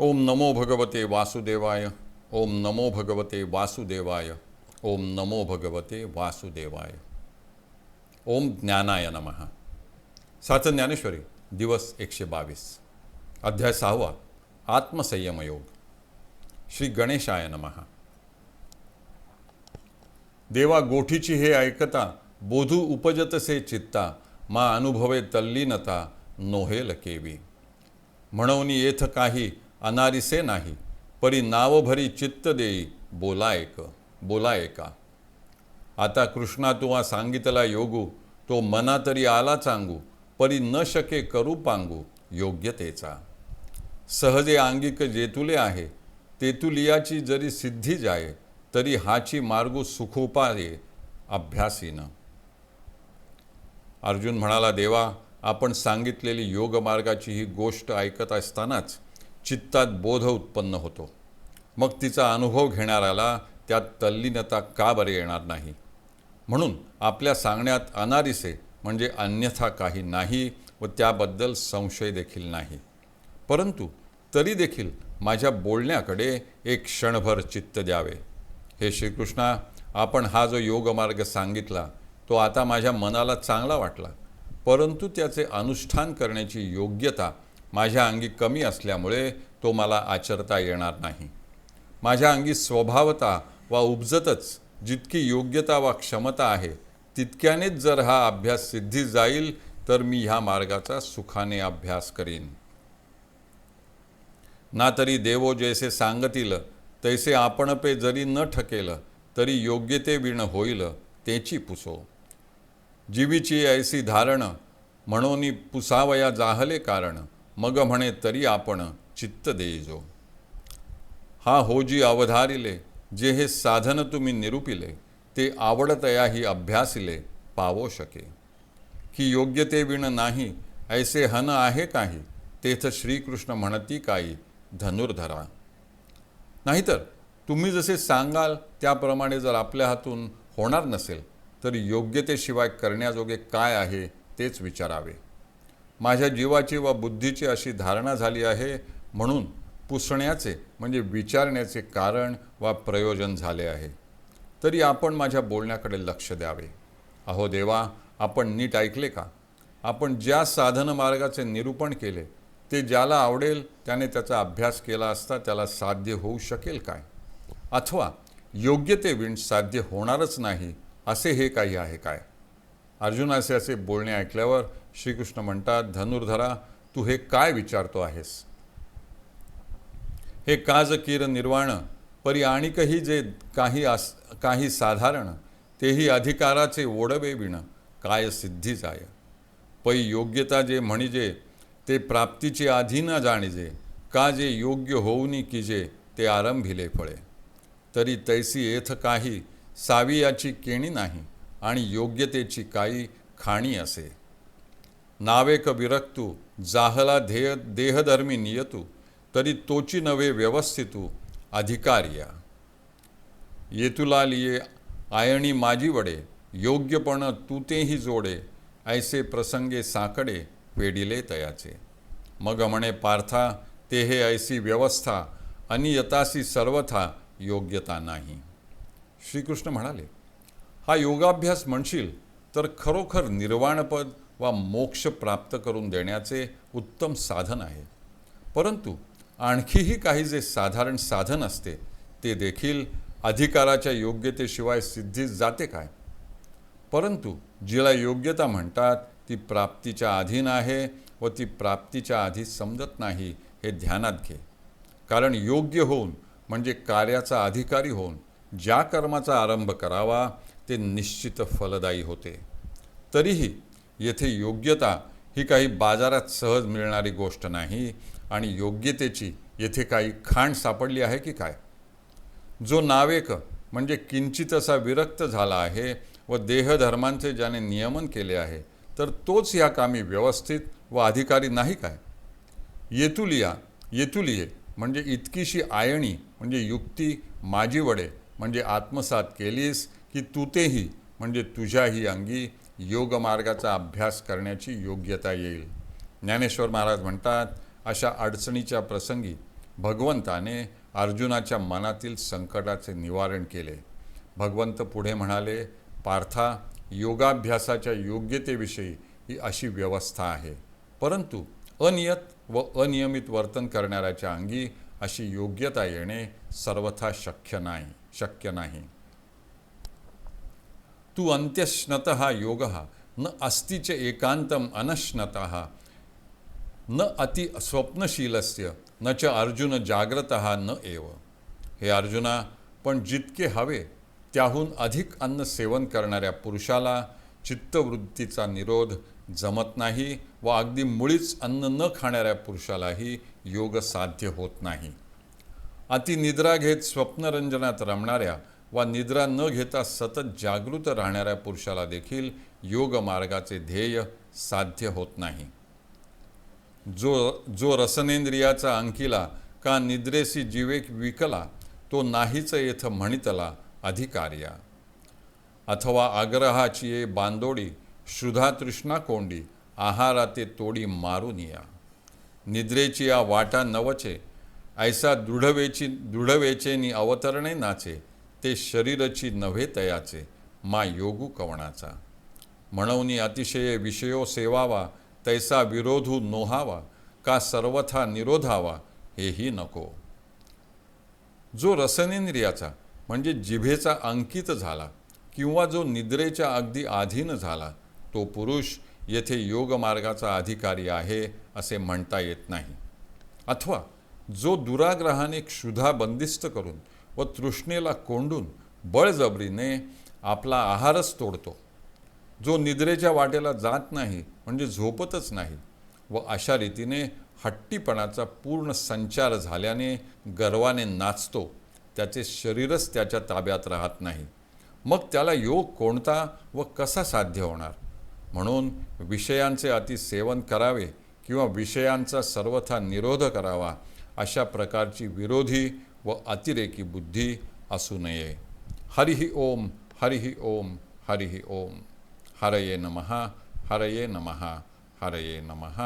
ओम नमो भगवते वासुदेवाय ओम नमो भगवते वासुदेवाय ओम नमो भगवते वासुदेवाय। ओम ज्ञानाय नमः। साचं ज्ञानेश्वरी दिवस एकशे बावीस। अध्याय सहावा आत्मसंयमयोग। श्री गणेशाय नमः। देवा गोठीची हे ऐकता बोधू उपजतसे चित्ता मा अनुभवे तल्लीनता नोहेल केवी। म्हणून येथ काही अनारिसे नाही परी नावभरी चित्त देई बोला एक बोला एका आता कृष्णा तुवा सांगितला योगू तो मना तरी आला चांगू परी न शके करू पांगू योग्यतेचा सहजे आंगिक जेतुले आहे तेतुलियाची जरी सिद्धी जाये तरी हाची मार्गू सुखोपाये अभ्यासीनं. अर्जुन म्हणाला देवा आपण सांगितलेली योगमार्गाची ही गोष्ट ऐकत असतानाच चित्तात बोध उत्पन्न होतो. मग तिचा अनुभव घेणाऱ्याला त्यात तल्लीनता का बरे येणार नाही? म्हणून आपल्या सांगण्यात अनारिसे म्हणजे अन्यथा काही नाही व त्याबद्दल संशय देखील नाही. परंतु तरी देखील माझ्या बोलण्याकडे एक क्षणभर चित्त द्यावे. हे श्रीकृष्णा आपण हा जो योगमार्ग सांगितला तो आता माझ्या मनाला चांगला वाटला. परंतु त्याचे अनुष्ठान करण्याची योग्यता माझ्या अंगी कमी असल्यामुळे तो मला आचरता येणार नाही. माझ्या अंगी स्वभावता वा उपजतच जितकी योग्यता वा क्षमता आहे तितक्यानेच जर हा अभ्यास सिद्धी जाईल तर मी ह्या मार्गाचा सुखाने अभ्यास करीन. ना तरी देवो जैसे सांगतील तैसे आपणपे जरी न ठकेल तरी योग्यते विण होईल तेची पुसो. जीवीची ऐसी धारण म्हणून पुसावया जाहले कारण मग म्हणे तरी आपण चित्त देईजो. हा होजी अवधारिले जे हे साधन तुम्ही निरूपिले ते आवडतयाही अभ्यासिले पावो शके. की योग्य ते विण नाही ऐसे हन आहे काही तेथ श्रीकृष्ण म्हणती काही धनुर्धरा. नाहीतर तुम्ही जसे सांगाल त्याप्रमाणे जर आपल्या हातून होणार नसेल तर योग्यतेशिवाय करण्याजोगे काय आहे तेच विचारावे. माझ्या जीवाची व बुद्धीची अशी धारणा झाली आहे म्हणून पुसण्याचे म्हणजे विचारण्याचे कारण वा प्रयोजन झाले आहे. तरी आपण माझ्या बोलण्याकडे लक्ष द्यावे. अहो देवा आपण नीट ऐकले का? आपण ज्या साधन मार्गाचे निरूपण केले ते ज्याला आवडेल त्याने त्याचा अभ्यास केला असता त्याला साध्य होऊ शकेल काय? अथवा योग्य ते विण साध्य होणारच नाही असे हे काही आहे काय? अर्जुन असे असे बोलणे ऐकल्यावर श्रीकृष्ण म्हणतात धनुर्धरा तू हे काय विचारतो आहेस? हे काज किर निर्वाण परी आणिकही जे काही आस काही साधारण तेही अधिकाराचे ओढवे विण काय सिद्धी जाय? पै योग्यता जे म्हणजे ते प्राप्तीचे आधी न जाणीजे का जे योग्य होऊनी कीजे ते आरंभिले फळे? तरी तैसी येथ काही सावियाची केणी नाही आणि योग्यतेची काही खाणी असे. नावेक विरक्तू जाहला ध्येय देहधर्मी नियतू तरी तोची नवे व्यवस्थितू अधिकार्या. येतुला लिये आयणी माझी वडे योग्यपण तू तेही जोडे ऐसे प्रसंगे साकडे पेडिले तयाचे. मग म्हणे पार्था ते हे ऐसी व्यवस्था अनियतासी सर्वथा योग्यता नाही. श्रीकृष्ण म्हणाले हा योगाभ्यास म्हणशील तर खरोखर निर्वाणपद वा मोक्ष प्राप्त करून देण्याचे उत्तम साधन आहे. परंतु आणखीही काही जे साधारण साधन असते ते देखील अधिकाराच्या योग्यतेशिवाय सिद्धीस जाते काय? परंतु जिला योग्यता म्हणतात ती प्राप्तीच्या अधीन आहे व ती प्राप्तीच्या आधी समजत नाही हे ध्यानात घे. कारण योग्य होऊन म्हणजे कार्याचा अधिकारी होऊन ज्या कर्माचा आरंभ करावा ते निश्चित फलदायी होते. तरीही येथे योग्यता ही काही बाजारात सहज मिळणारी गोष्ट नाही आणि योग्यतेची येथे काही खाण सापडली आहे की काय? जो नावेक म्हणजे किंचित असा विरक्त झाला आहे व देहधर्मांचे ज्याने नियमन केले आहे तर तोच या कामी व्यवस्थित व अधिकारी नाही काय? येतुलिया येतुलिये म्हणजे इतकीशी आयणी म्हणजे युक्ती माझी वडे म्हणजे आत्मसात केलीस की तू तेही म्हणजे तुझ्याही अंगी योग मार्गाचा अभ्यास करण्याची योग्यता येईल. ज्ञानेश्वर महाराज म्हणतात अशा अडचणीच्या प्रसंगी भगवंताने अर्जुनाच्या मनातील संकटाचे निवारण केले. भगवंत पुढे म्हणाले पार्था योगाभ्यासाच्या योग्यतेविषयी ही अशी व्यवस्था आहे. परंतु अनियत व अनियमित वर्तन करणाऱ्याच्या अंगी अशी योग्यता येणे सर्वथा शक्य नाही शक्य नाही. तू अंत्यश्नत योग। न अस्तिच एकांतम अनश्नत। न अति स्वप्नशीलस्य न च अर्जुन जाग्रत न एव। हे अर्जुना पण जितके हवे त्याहून अधिक अन्न सेवन करणाऱ्या पुरुषाला चित्तवृत्तीचा निरोध जमत नाही व अगदी मुळीच अन्न न खाणाऱ्या पुरुषालाही योग साध्य होत नाही. अति निद्रा घेत स्वप्नरंजनात रमणाऱ्या वा निद्रा न घेता सतत जागृत राहणाऱ्या पुरुषाला देखील योग मार्गाचे ध्येय साध्य होत नाही. जो जो रसनेंद्रियाचा अंकिला का निद्रेसी जीवेक विकला तो नाहीच येथ म्हणितला अधिकार्या. अथवा आग्रहाची ये बांदोडी श्रुधा तृष्णा कोंडी आहाराते तोडी मारून या. निद्रेची या वाटा नवचे ऐसा दृढवेची दृढवेचेनी अवतरणे नाचे ते शरीरची नव्हे तयाचे मा योगू कवणाचा. म्हणून अतिशय विषयो सेवावा तैसा विरोधू नोहावा का सर्वथा निरोधावा हेही नको. जो रसनेंद्रियाचा म्हणजे जिभेचा अंकित झाला किंवा जो निद्रेच्या अगदी अधीन झाला तो पुरुष येथे योगमार्गाचा अधिकारी आहे असे म्हणता येत नाही. अथवा जो दुराग्रहाने क्षुधा बंदिस्त करून व तृष्णेला कोंडून बळजबरीने आपला आहारच तोडतो. जो निद्रेच्या वाटेला जात नाही म्हणजे झोपतच नाही व अशा रीतीने हट्टीपणाचा पूर्ण संचार झाल्याने गर्वाने नाचतो. त्याचे शरीरच त्याच्या ताब्यात राहत नाही. मग त्याला योग कोणता व कसा साध्य होणार? म्हणून विषयांचे अति सेवन करावे किंवा विषयांचा सर्वथा निरोध करावा अशा प्रकारची विरोधी व अतिरेकी बुद्धी असू नये. हरिही ओम हरिही ओम हरिही ओम. हरये नमः हरये नमः हरये नमः.